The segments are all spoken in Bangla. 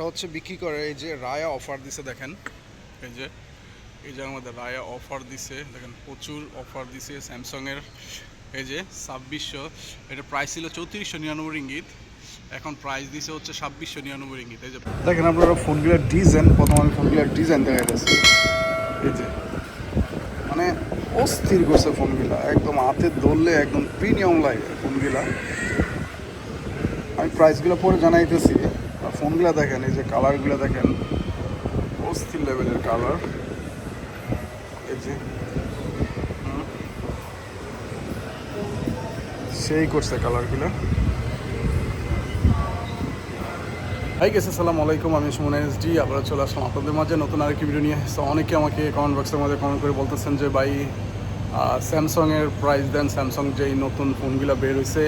একটা হচ্ছে বিক্রি করে, এই যে রায়া অফার দিছে দেখেন, এই যে এই যে মধ্যে রায়া অফার দিছে, দেখেন প্রচুর অফার দিছে স্যামসংয়ের, এই যে ছাব্বিশশো, এটা প্রাইস ছিল চৌত্রিশশো নিরানব্বই রিঙ্গিত, এখন প্রাইস দিছে হচ্ছে ছাব্বিশশো নিরানব্বই রিঙ্গিত, এই যে। দেখেন আপনারা ফোনগুলোর ডিজাইন, প্রথম আমি ফোনগুলোর ডিজাইন দেখা যাচ্ছে এই যে মানে অস্থির করছে ফোনগুলা, একদম হাতে ধরলে একদম প্রিমিয়াম লাগে ফোনগুলা। আমি প্রাইসগুলো পরে জানাইতেছি। ফোনগুলো দেখেন, এই যে কালারগুলো দেখেন, অস্থির লেভেলের কালার। এই যে সেই করছে কালারগুলো। হাই গেছে সালাম আলাইকুম, আমি সুমন এসডি আবার চলে আসলাম আপনাদের মাঝে নতুন আরেকটি ভিডিও নিয়ে। সো অনেকে আমাকে কমেন্ট বক্সের মধ্যে কমেন্ট করে বলতেছেন যে, ভাই স্যামসংয়ের প্রাইস দেন স্যামসং যেই নতুন ফোনগুলো বের হয়েছে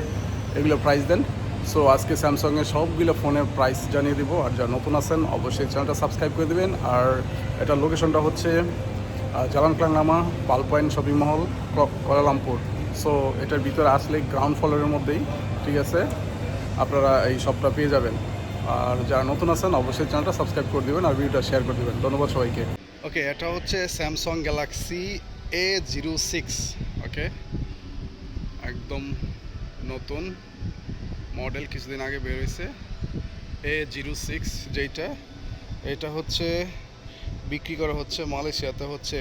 এগুলো প্রাইস দেন? সো আজকে স্যামসংয়ের সবগুলো ফোনের প্রাইস জানিয়ে দিব। আর যারা নতুন আছেন, অবশ্যই চ্যানেলটা সাবস্ক্রাইব করে দেবেন। আর এটার লোকেশনটা হচ্ছে Jalan Klang Lama pearl point shopping mall ক- কোয়ালালামপুর সো এটার ভিতরে আসলে গ্রাউন্ড ফ্লোরের মধ্যেই, ঠিক আছে? আপনারা এই শপটা পেয়ে যাবেন। আর যারা নতুন আছেন, অবশ্যই চ্যানেলটা সাবস্ক্রাইব করে দেবেন আর ভিডিওটা শেয়ার করে দেবেন। ধন্যবাদ সবাইকে। ওকে এটা হচ্ছে Samsung Galaxy A zero six okay একদম নতুন। মডেল কিছুদিন আগে বের হয়েছে এ জিরো সিক্স যেইটা, এটা হচ্ছে বিক্রি করা হচ্ছে মালয়েশিয়াতে হচ্ছে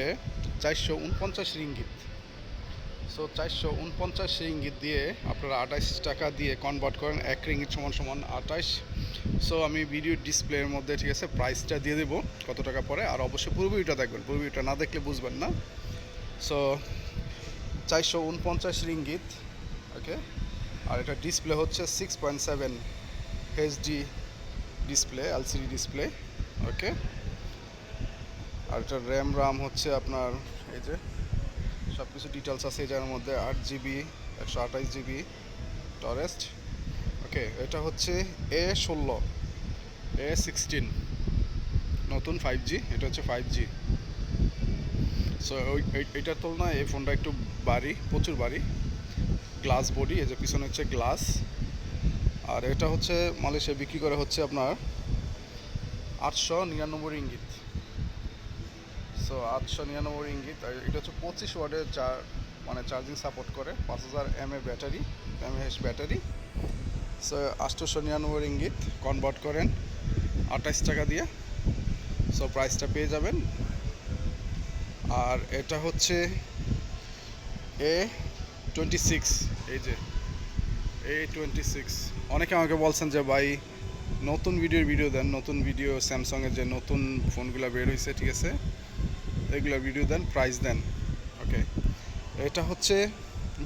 চারশো উনপঞ্চাশ রিঙ্গিত। সো চারশো উনপঞ্চাশ রিঙ্গিত দিয়ে আপনারা আঠাইশ টাকা দিয়ে কনভার্ট করেন, এক রিঙ্গিত সমান সমান আঠাইশ সো আমি ভিডিও ডিসপ্লের মধ্যে, ঠিক আছে প্রাইসটা দিয়ে দেবো কত টাকা পরে আর অবশ্যই পুরো ভিডিওটা দেখবেন, পুরো ভিডিওটা না দেখলে বুঝবেন না। সো চারশো উনপঞ্চাশ রিঙ্গিত ওকে আর এটা ডিসপ্লে হচ্ছে six point seven HD display LCD display okay আর এটা র্যাম রাম হচ্ছে আপনার, এই যে সব কিছু ডিটেলস আছে এটার মধ্যে, আট জিবি একশো আঠাশ জিবি টরেস্ট ওকে এটা হচ্ছে এ ষোলো এ সিক্সটিন নতুন ফাইভ জি এটা হচ্ছে ফাইভ জি সো ওই এইটার তুলনায় এই ফোনটা একটু বাড়ি, প্রচুর বাড়ি। গ্লাস বডি এই যে পিছনে হচ্ছে গ্লাস আর এটা হচ্ছে মালয়েশিয়া বিক্রি করে হচ্ছে আপনার আটশো নিরানব্বই ইঙ্গিত সো আটশো নিরানব্বই ইঙ্গিত আর এটা হচ্ছে পঁচিশ ওয়ার্ডের চার মানে চার্জিং সাপোর্ট করে। পাঁচ হাজার এম এ ব্যাটারি, এমএএস ব্যাটারি। সো আটশোশো নিরানব্বই ইঙ্গিত কনভার্ট করেন আঠাইশ টাকা দিয়ে। সো প্রাইসটা পেয়ে যাবেন। আর এটা হচ্ছে এ টোয়েন্টি সিক্স এই যে এ টোয়েন্টি সিক্স অনেকে আমাকে বলছেন যে, ভাই, নতুন ভিডিওর ভিডিও দেন, নতুন ভিডিও স্যামসংয়ের যে নতুন ফোনগুলো বের হয়েছে ঠিক আছে? এগুলো ভিডিও দেন প্রাইস দেন। ওকে এটা হচ্ছে,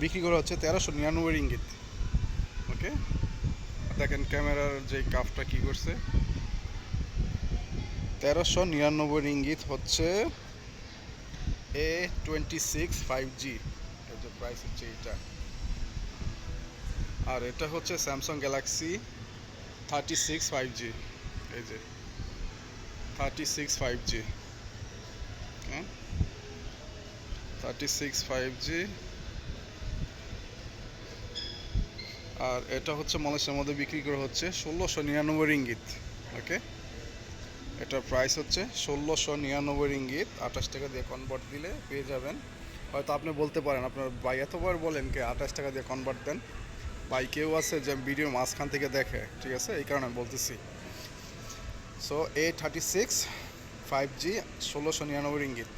বিক্রি করা হচ্ছে তেরোশো নিরানব্বই ইঙ্গিত ওকে দেখেন ক্যামেরার যে কাফটা কি করছে। তেরোশো নিরানব্বই ইঙ্গিত হচ্ছে A twenty six five G price হচ্ছে এইটা আর এটা হচ্ছে Samsung Galaxy thirty six five G এই যে thirty six five G thirty six five G আর এটা হচ্ছে মালয়েশিয়ার মধ্যে বিক্রি করা হচ্ছে ষোলোশো নিরানব্বই রিঙ্গিত ওকে এটার প্রাইস হচ্ছে ষোলোশো নিরানব্বই রিঙ্গিত, আঠাশ টাকা দিয়ে কনভার্ট দিলে পেয়ে যাবেন। হয়তো আপনি বলতে পারেন, আপনার ভাই এতবার বলেন কি, আঠাশ টাকা দিয়ে কনভার্ট দেন। ভাই কেউ আছে যে ভিডিওর মাঝখান থেকে দেখে, ঠিক আছে? এই কারণে আমি বলতেছি। So A thirty six five G ষোলোশো নিরানব্বই রিঙ্গিত।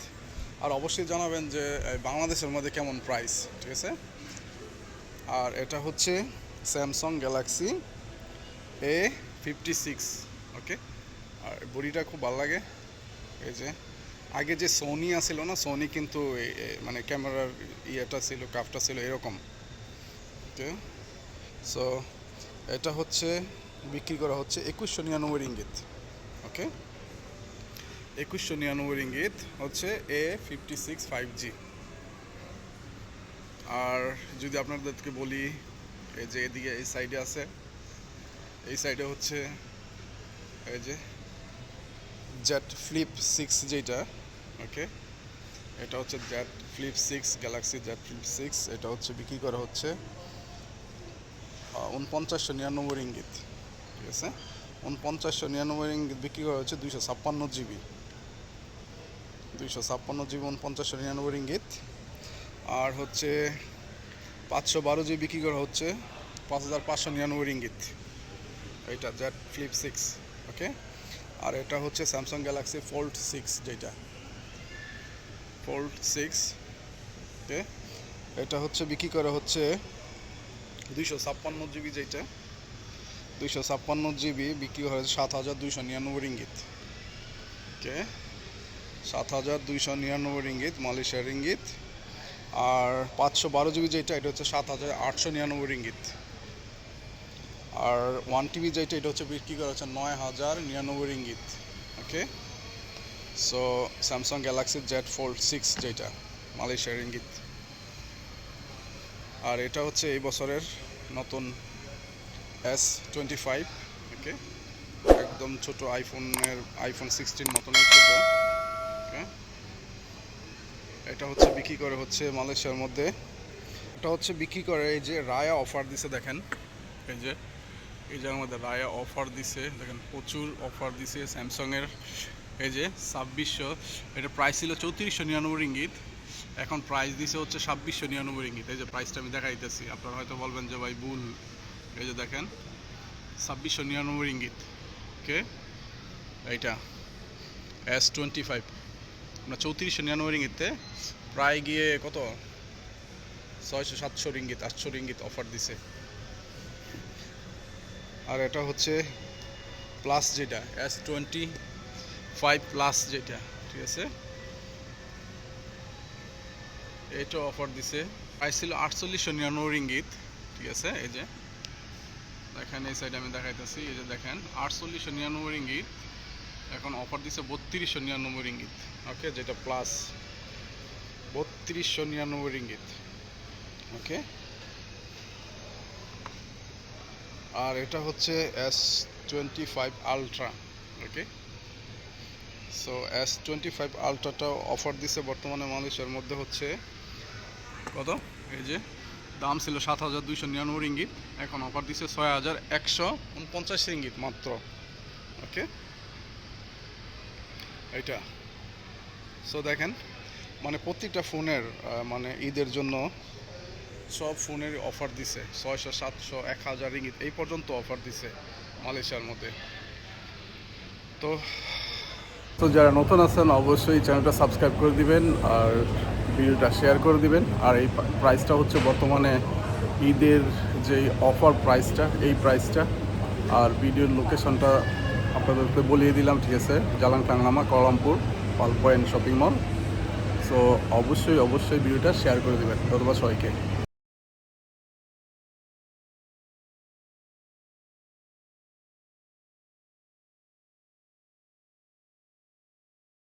আর অবশ্যই জানাবেন যে বাংলাদেশের মধ্যে কেমন প্রাইস ঠিক আছে? আর এটা হচ্ছে Samsung Galaxy A fifty six okay আর বডিটা খুব ভালো লাগে। এই যে আগে যে সোনি আছিল না সোনি কিন্তু মানে ক্যামেরার ইয়েটা ছিল কাফটা ছিল এরকম। ওকে সো এটা হচ্ছে, বিক্রি করা হচ্ছে একুশশো নিরানব্বই ইঙ্গিত ওকে একুশশো নিরানব্বই ইঙ্গিত হচ্ছে A fifty six five G আর যদি আপনাদেরকে বলি, এই যে এদিকে, এই সাইডে আছে, এই সাইডে হচ্ছে, এই যে জেট ফ্লিপ সিক্স যেটা ওকে এটা হচ্ছে Z flip six Galaxy Z flip six এটা হচ্ছে বিক্রি করা হচ্ছে উনপঞ্চাশশো নিরানব্বই ইঙ্গিত ঠিক আছে? উনপঞ্চাশশো নিরানব্বই ইঙ্গিত বিক্রি করা হচ্ছে দুইশো ছাপ্পান্ন জিবি। দুইশো ছাপ্পান্ন জিবি, উনপঞ্চাশশো নিরানব্বই ইঙ্গিত আর হচ্ছে পাঁচশো বারো জিবি বিক্রি করা হচ্ছে পাঁচ হাজার পাঁচশো নিরানব্বই ইঙ্গিত এইটা জেড ফ্লিপ সিক্স ওকে আর এটা হচ্ছে স্যামসাং গ্যালাক্সি ফোল্ড সিক্স যেটা। ফোল্ড সিক্স ওকে এটা হচ্ছে বিক্রি করা হচ্ছে দুইশো ছাপ্পান্ন জিবি যেটা। দুইশো ছাপ্পান্ন জিবি বিক্রি করা হচ্ছে সাত হাজার দুইশো নিরানব্বই রিঙ্গিত। ওকে? সাত হাজার দুইশো নিরানব্বই রিঙ্গিত, মালয়েশিয়ার রিঙ্গিত। আর পাঁচশো বারো জিবি যেটা, এটা হচ্ছে সাত হাজার আটশো নিরানব্বই রিঙ্গিত। আর ওয়ান টিভি যেটা, এটা হচ্ছে বিক্রি করা হচ্ছে নয় হাজার নিরানব্বই ringgit okay so Samsung Galaxy Z fold six যেটা মালয়েশিয়ার ইঙ্গিত আর এটা হচ্ছে এই বছরের নতুন এস টোয়েন্টি ফাইভ ওকে একদম ছোট আইফোনের আইফোন সিক্সটিন মতনই ছোটো ওকে এটা হচ্ছে বিক্রি করে হচ্ছে মালয়েশিয়ার মধ্যে। এটা হচ্ছে বিক্রি করে এই যে রায়া অফার দিছে দেখেন, এই যে এই জায়গার মধ্যে রায়া অফার দিছে, দেখেন প্রচুর অফার দিছে স্যামসংয়ের। এই যে ছাব্বিশশো, এটা প্রাইস ছিল চৌত্রিশশো নিরানব্বই রিঙ্গিত, এখন প্রাইস দিছে হচ্ছে ছাব্বিশশো নিরানব্বই রিঙ্গিত। এই যে প্রাইসটা আমি দেখাইতেছি আপনারা হয়তো বলবেন যে ভাই ভুল। এই যে দেখেন, ছাব্বিশশো নিরানব্বই রিঙ্গিত, ওকে? এইটা এস টোয়েন্টি ফাইভ আপনার চৌত্রিশশো নিরানব্বই রিঙ্গিতে, প্রায় গিয়ে কত? ছয়শো সাতশো রিঙ্গিত, আটশো রিঙ্গিত অফার দিছে। আর এটা হচ্ছে প্লাস যেটা এস টোয়েন্টি ফাইভ প্লাস যেটা, ঠিক আছে? এইটা অফার দিছে। প্রাইস ছিল আটচল্লিশশো নিরানব্বই রিঙ্গিত, ঠিক আছে? এই যে, দেখেন, এই সাইডে আমি দেখাইতেছি, এই যে দেখেন, আটচল্লিশশো নিরানব্বই রিঙ্গিত, এখন অফার দিছে বত্রিশশো নিরানব্বই রিঙ্গিত ওকে যেটা প্লাস বত্রিশশো নিরানব্বই রিঙ্গিত ওকে আর এটা হচ্ছে S twenty five ultra okay so S twenty five আলট্রাটা offer দিছে বর্তমানে মালয়েশিয়ার মধ্যে হচ্ছে কত? এই যে, দাম ছিল সাত হাজার দুইশো নিরানব্বই রিঙ্গিত, এখন অফার দিছে ছয় হাজার একশো উনপঞ্চাশ রিঙ্গিত মাত্র ওকে এইটা। সো দেখেন মানে প্রতিটা ফোনের মানে ঈদের জন্য সব ফোনের অফার দিছে। ছয়শো, সাতশো, এক হাজার রিঙ্গিত। এই পর্যন্ত অফার দিছে মালয়েশিয়ার মধ্যে। তো তো যারা নতুন আছেন, অবশ্যই চ্যানেলটা সাবস্ক্রাইব করে দিবেন আর ভিডিওটা শেয়ার করে দিবেন। আর এই প্রাইসটা হচ্ছে বর্তমানে ঈদের যে অফার প্রাইসটা এই প্রাইসটা আর ভিডিওর লোকেশনটা আপনাদেরকে বলিয়ে দিলাম, ঠিক আছে? Jalan Klang Lama Kuala Lumpur pearl point shopping mall so অবশ্যই অবশ্যই ভিডিওটা শেয়ার করে দেবেন। ধন্যবাদ সবাইকে।